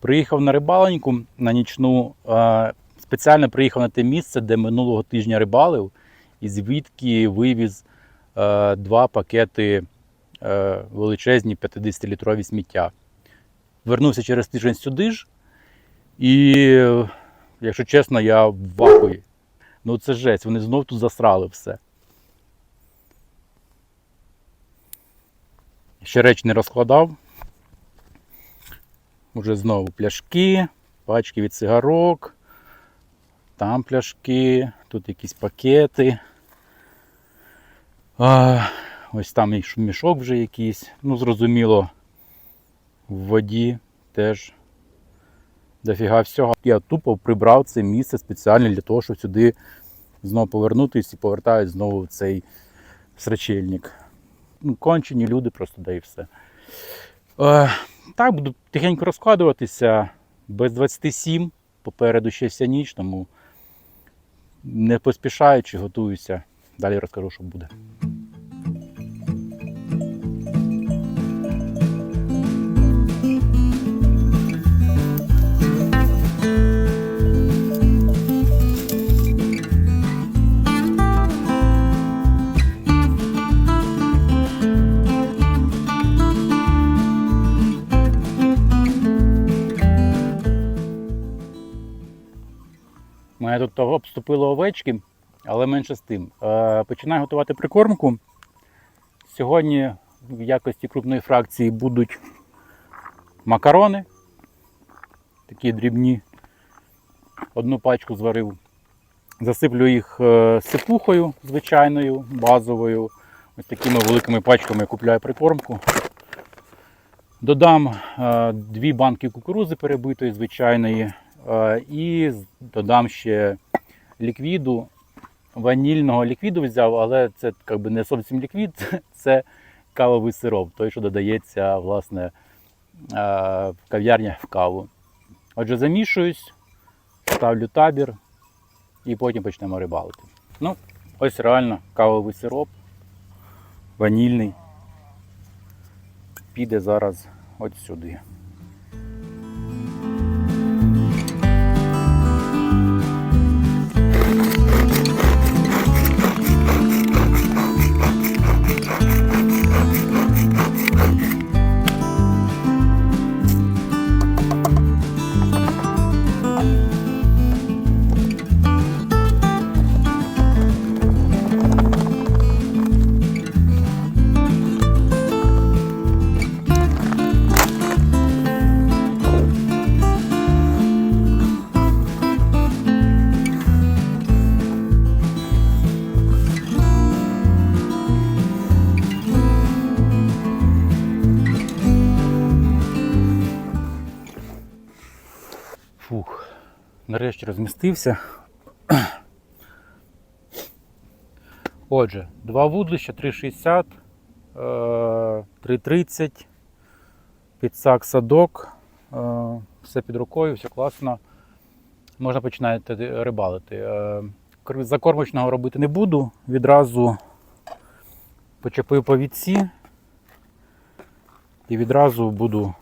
Приїхав на рибаленьку на нічну. Спеціально приїхав на те місце, де минулого тижня рибалив, і звідки вивіз два пакети величезні 50-літрові сміття. Вернувся через тиждень сюди ж, і, якщо чесно, я в вахуї. Ну це жесть, вони знов тут засрали все. Ще речі не розкладав. Уже знову пляшки, пачки від цигарок, там пляшки, тут якісь пакети. А, ось там і мішок вже якийсь. Ну, зрозуміло, в воді теж дофіга всього. Я тупо прибрав це місце спеціально для того, щоб сюди знову повернутися і повертають знову цей срачельник. Ну, кончені люди просто да і все. Е, так, буду тихенько розкладуватися. Без 27, попереду ще вся ніч, тому не поспішаючи, готуюся. Далі розкажу, що буде. Тут того обступили овечки, але менше з тим. Е, починаю готувати прикормку. Сьогодні в якості крупної фракції будуть макарони. Такі дрібні. Одну пачку зварив. Засиплю їх е, сипухою звичайною, базовою. Ось такими великими пачками я купляю прикормку. Додам е, дві банки кукурузи перебитої звичайної. Е, І додам ще ліквіду. Ванільного ліквіду взяв, але це би, не зовсім ліквід, це кавовий сироп, той, що додається власне, е, в кав'ярнях в каву. Отже, замішуюсь, ставлю табір і потім почнемо рибалити. Ну, ось реально кавовий сироп, ванільний. Піде зараз от сюди. Нарешті розмістився. Отже, два вудлища 3,60, е, 3,30, підсак садок, е, все під рукою, все класно. Можна починати рибалити. Е, Закормочного робити не буду. Відразу почепив повідці і відразу буду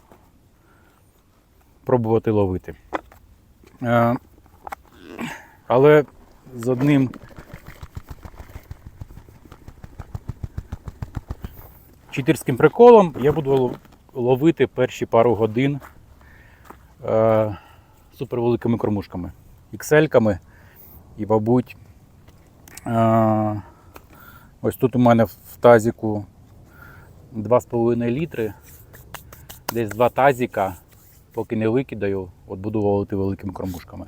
пробувати ловити. Але з одним читерським приколом я буду ловити перші пару годин е, супервеликими кормушками, іксельками і, мабуть, е, ось тут у мене в тазіку 2,5 літри, десь два тазіка поки не викидаю, от буду ловити великими кормушками.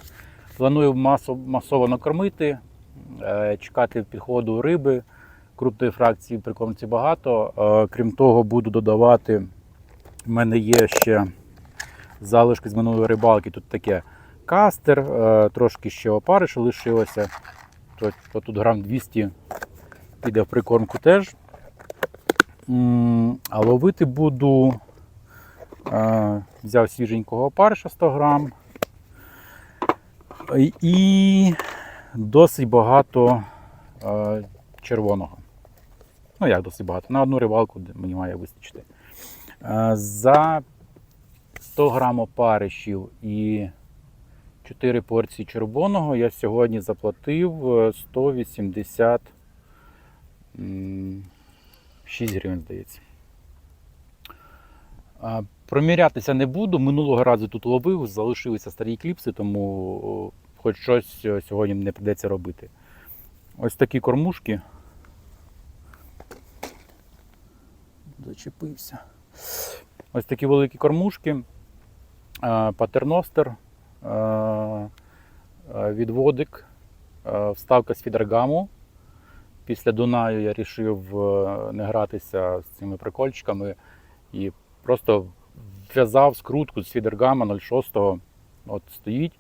Планую масо, масово накормити, е, чекати підходу риби. Крупної фракції при кормці багато. Е, Крім того, буду додавати. в мене є ще залишки з минулої рибалки. Тут таке кастер, е, трошки ще опариш лишилося. То тут грам 200 піде в прикормку теж. А ловити буду Взяв свіженького опариша 100 грам. І- досить багато е, червоного. Ну, як досить багато. На одну рибалку мені має вистачити. Е, За 100 грам опаришів і 4 порції червоного я сьогодні заплатив е, 186 гривень, здається. Промірятися не буду. Минулого разу тут ловив, залишилися старі кліпси, тому хоч щось е, сьогодні не придеться робити. Ось такі кормушки. Зачепився. Ось такі великі кормушки. Е, Патерностер, е, відводик, вставка з фідергаму. Після Дунаю я вирішив не гратися з цими прикольчиками і просто в'язав скрутку з фідергама 0,6 от стоїть.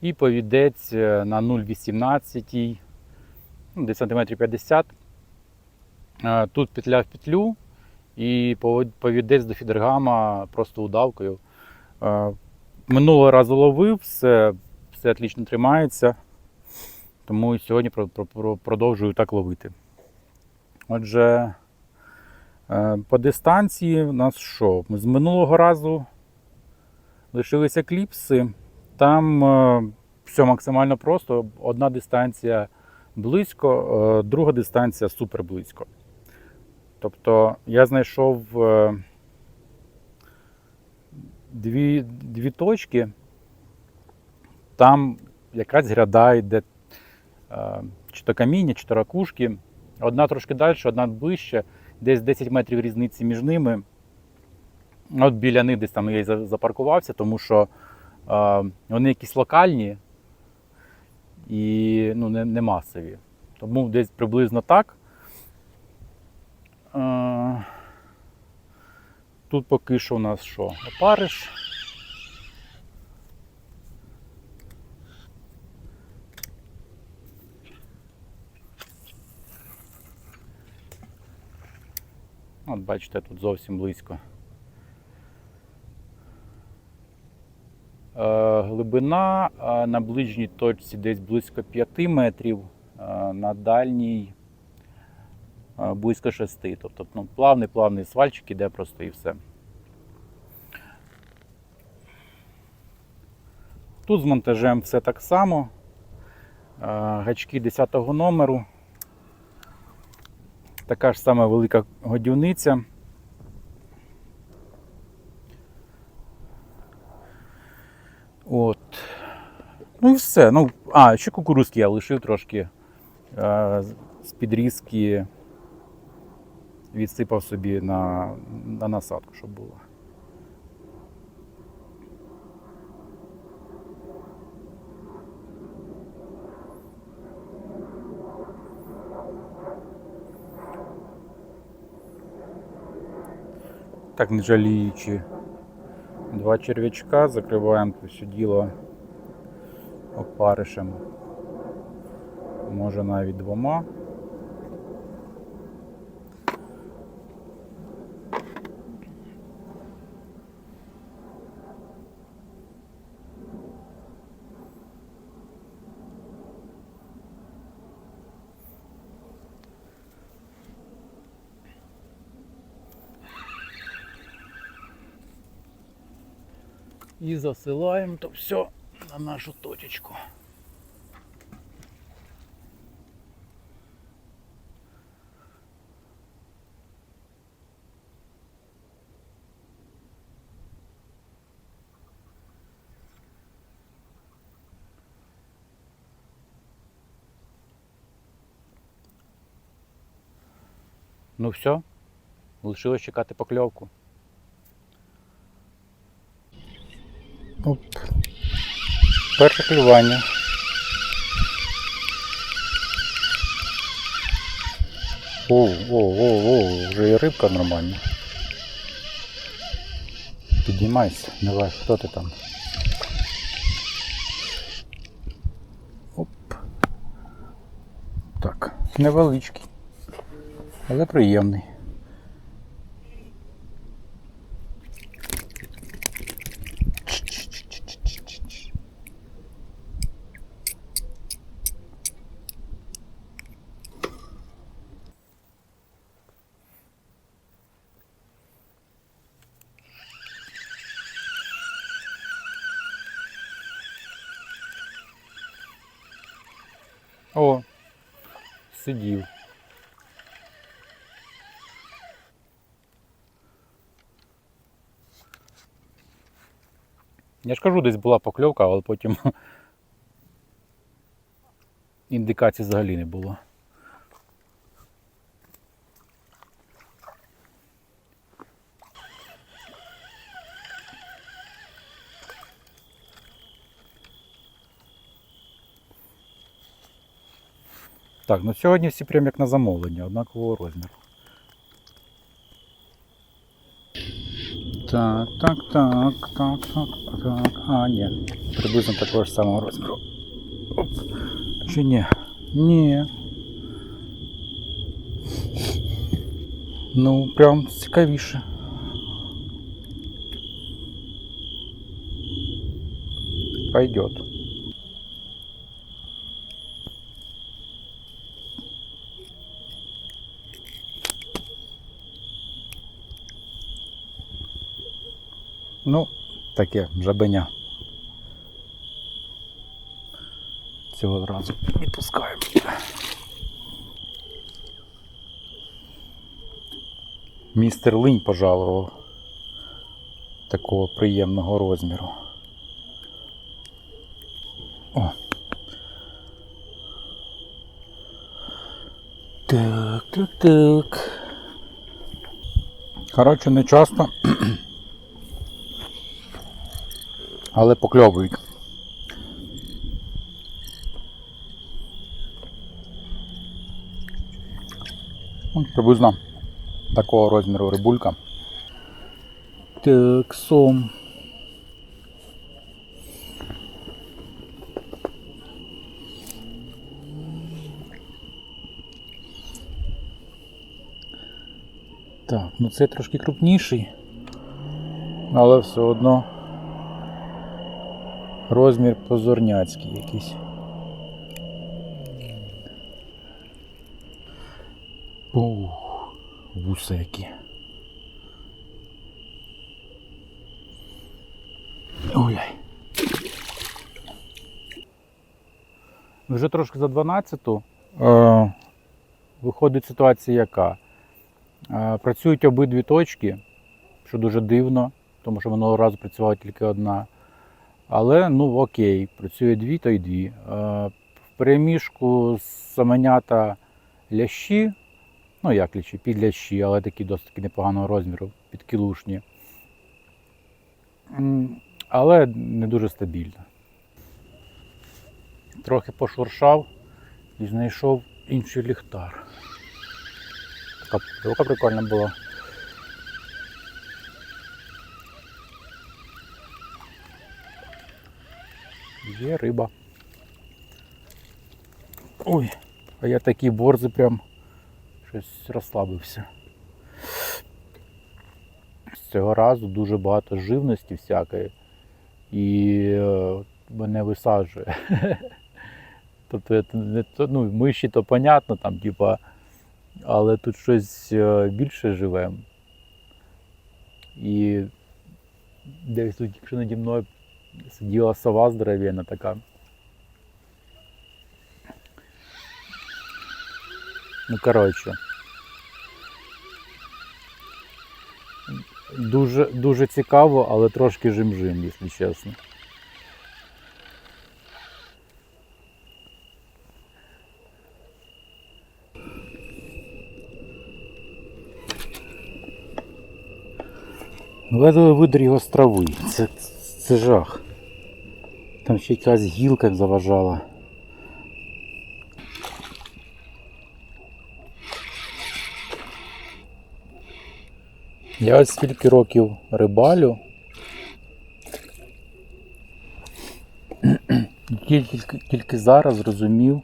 І повідець е, на 0,18, ну, десь сантиметрів 50. Е, Тут петля в петлю і повідець до фідергама просто удавкою. Е, Минулого разу ловив, все, все отлично тримається. Тому сьогодні про- про- про- продовжую так ловити. Отже, по дистанції у нас що? З минулого разу лишилися кліпси. Там е, все максимально просто. Одна дистанція близько, е, друга дистанція супер близько. Тобто я знайшов е, дві, дві точки, там якась гряда йде, е, чи то каміння, чи то ракушки. Одна трошки далі, одна ближче, десь 10 метрів різниці між ними. От біля них десь там я і запаркувався, тому що е, вони якісь локальні і ну, не, не масові. Тому десь приблизно так. Е, Тут поки що у нас що? Опариш. От бачите, тут зовсім близько. Е, Глибина е, на ближній точці десь близько 5 метрів, е, на дальній близько 6. Тобто ну, плавний плавний свальчик іде просто і все. Тут з монтажем все так само. Гачки 10 номеру. Така ж сама велика годівниця. От. Ну і все. Ну, а, ще кукурузки я лишив трошки е, з підрізки. Відсипав собі на, на насадку, щоб було. Так не жаліючи два черв'ячка, закриваємо це все діло опаришем. Може навіть двома. І засилаємо то все на нашу точечку. Ну все, лишилось чекати покльовку. Оп. Перше клювання. О, о, о, о, вже і рибка нормальна. Піднімайся, давай, хто ти там? Оп. Так, невеличкий, але приємний. О, сидів. Я ж кажу, десь була покльовка, але потім індикацій взагалі не було. Так, ну сьогодні всі прям як на замовлення, однакового розміру. Так, так, так, так, так, так. А, ні. Приблизно такого ж самого розміру. Оп. Чи ні? Ні. Ну, прям цікавіше. Пойдет. Таке жабеня. Цього разу відпускаємо. Містер Линь пожалував такого приємного розміру. О. Так, так, так. Коротше, не часто. Але покльовують. Ось Приблизно такого розміру рибулька. Так, сом. Так, ну це трошки крупніший, але все одно розмір позорняцький якийсь. Ух, вуса які. Ой. Вже трошки за 12-ту. Е, виходить ситуація яка? Е, працюють обидві точки, що дуже дивно, тому що минулого разу працювала тільки одна. Але ну окей, працює дві, то й дві. Е, В переміжку саменята лящі, ну як лящі, підлящі, але такі досить непоганого розміру, підкілушні. Але не дуже стабільно. Трохи пошуршав і знайшов інший ліхтар. Така прикольна була. Є риба. Ой, а я такий борзий прям щось розслабився. З цього разу дуже багато живності всякої і е, мене висаджує. Тобто ну, миші то понятно, там, типа, але тут щось е, більше живе. І десь тут, якщо наді мною сиділа сова здоровенна така. Ну, коротше. Дуже, дуже цікаво, але трошки жим-жим, якщо чесно. Ледве видер його з трави. Це, це жах. Там ще якась гілка заважала. Я ось скільки років рибалю. Тільки, тільки зараз зрозумів,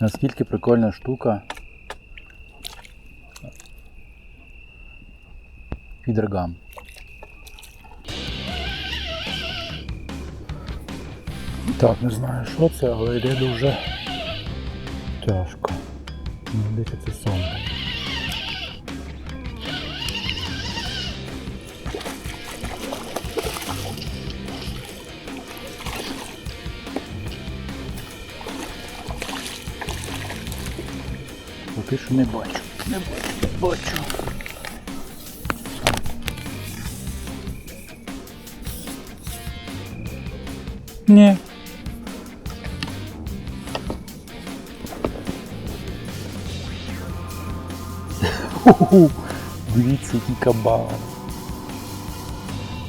наскільки прикольна штука підригам. Так, не знаю, що це, але йде дуже тяжко. Десь це. Поки що не бачу. Не бачу. не Бачу. Ні. Ху-ху. Дивіться, який кабан.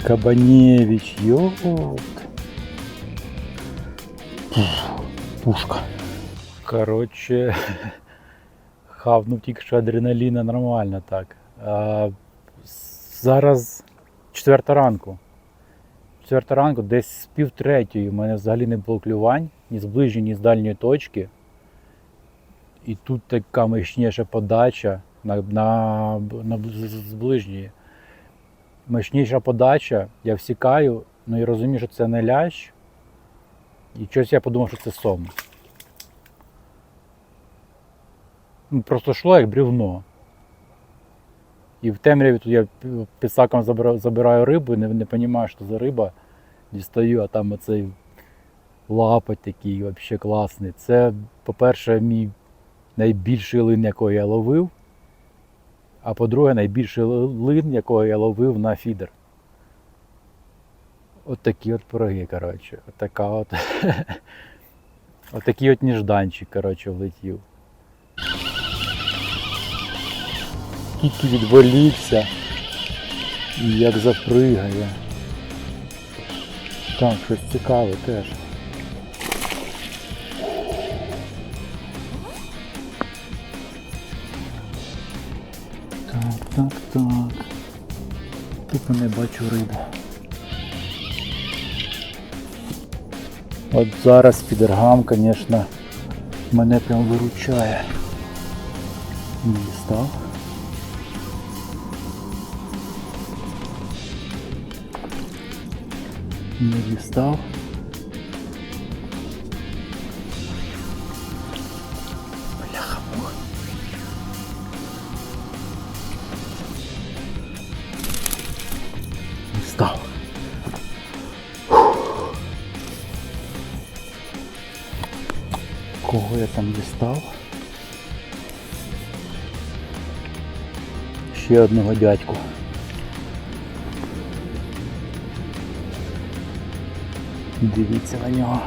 Кабаневич, йот. Пушка. Коротше, хавнув тільки що адреналіна нормально так. А, зараз четверта ранку. Четверта ранку, десь з пів третьої. У мене взагалі не було клювань, ні з ближньої, ні з дальньої точки. І тут така мощніша подача на, на, на з- ближньої. Мощніша подача, я всікаю, ну і розумію, що це не лящ. І щось я подумав, що це сом. Ну, Просто йшло як брівно. І в темряві тут я пі- підсаком забираю рибу, не, не розумію, що за риба. Дістаю, а там оцей лапоть такий взагалі класний. Це, по-перше, мій найбільший лин, якого я ловив. А по-друге, найбільший лин, якого я ловив на фідер. От такі от пироги, коротше. От така от. От такий от ніжданчик, коротше, влетів. Тільки відволікся. І як запригає. Там щось цікаве теж. Так, так. Тупо не бачу рибу. От зараз підергам, звісно, мене прям виручає. Не дістав. Не дістав. Там дістав? Ще одного дядьку. Дивіться на нього.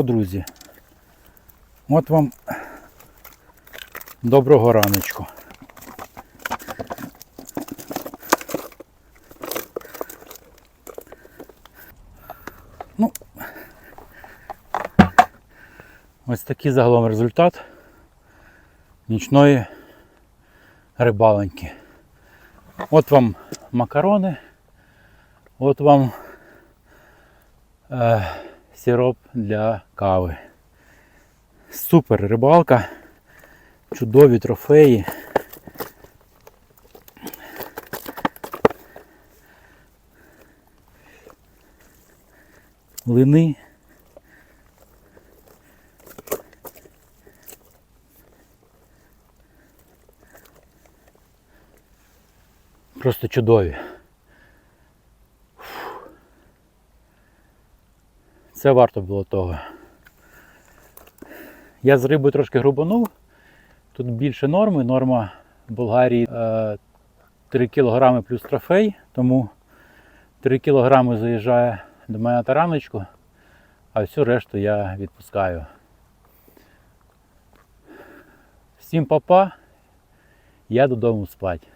Що, друзі? От вам доброго раночку. Ну, ось такий загалом результат нічної рибалоньки. От вам макарони, от вам е, сироп для кави. Супер рибалка, чудові трофеї. Лини. Просто чудові. Це варто було того. Я з рибою трошки грубанув. Тут більше норми. Норма в Болгарії е, 3 кг плюс трофей, тому 3 кг заїжджає до мене тараночку, а всю решту я відпускаю. Всім папа, я додому спать.